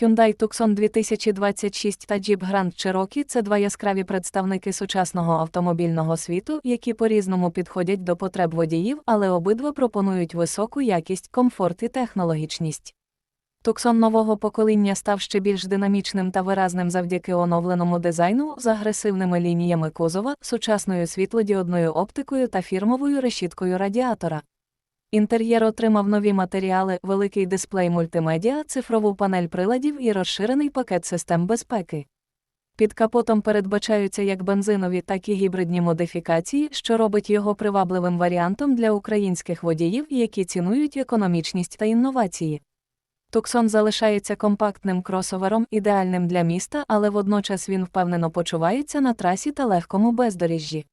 Hyundai Tucson 2026 та Jeep Grand Cherokee – це два яскраві представники сучасного автомобільного світу, які по-різному підходять до потреб водіїв, але обидва пропонують високу якість, комфорт і технологічність. Tucson нового покоління став ще більш динамічним та виразним завдяки оновленому дизайну з агресивними лініями кузова, сучасною світлодіодною оптикою та фірмовою решіткою радіатора. Інтер'єр отримав нові матеріали, великий дисплей мультимедіа, цифрову панель приладів і розширений пакет систем безпеки. Під капотом передбачаються як бензинові, так і гібридні модифікації, що робить його привабливим варіантом для українських водіїв, які цінують економічність та інновації. Туксон залишається компактним кросовером, ідеальним для міста, але водночас він впевнено почувається на трасі та легкому бездоріжжі.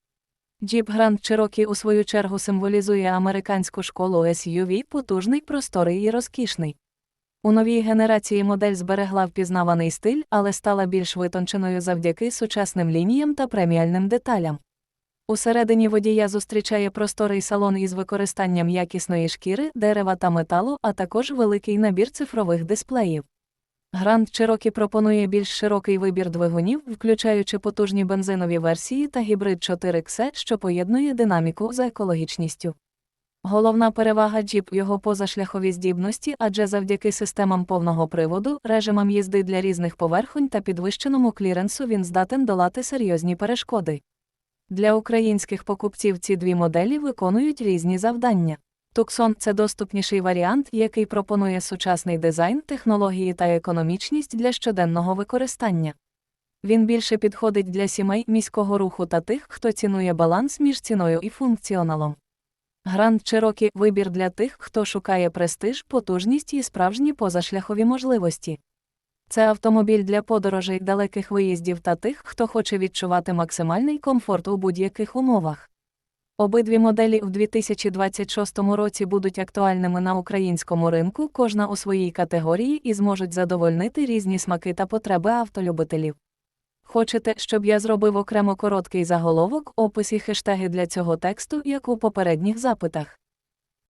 Jeep Grand Cherokee у свою чергу символізує американську школу SUV, потужний, просторий і розкішний. У новій генерації модель зберегла впізнаваний стиль, але стала більш витонченою завдяки сучасним лініям та преміальним деталям. Усередині водія зустрічає просторий салон із використанням якісної шкіри, дерева та металу, а також великий набір цифрових дисплеїв. Grand Cherokee пропонує більш широкий вибір двигунів, включаючи потужні бензинові версії та гібрид 4X, що поєднує динаміку з екологічністю. Головна перевага Jeep – його позашляхові здібності, адже завдяки системам повного приводу, режимам їзди для різних поверхонь та підвищеному кліренсу він здатен долати серйозні перешкоди. Для українських покупців ці дві моделі виконують різні завдання. Tucson – це доступніший варіант, який пропонує сучасний дизайн, технології та економічність для щоденного використання. Він більше підходить для сімей міського руху та тих, хто цінує баланс між ціною і функціоналом. Grand Cherokee – вибір для тих, хто шукає престиж, потужність і справжні позашляхові можливості. Це автомобіль для подорожей, далеких виїздів та тих, хто хоче відчувати максимальний комфорт у будь-яких умовах. Обидві моделі в 2026 році будуть актуальними на українському ринку, кожна у своїй категорії і зможуть задовольнити різні смаки та потреби автолюбителів. Хочете, щоб я зробив окремо короткий заголовок, опис і хештеги для цього тексту, як у попередніх запитах.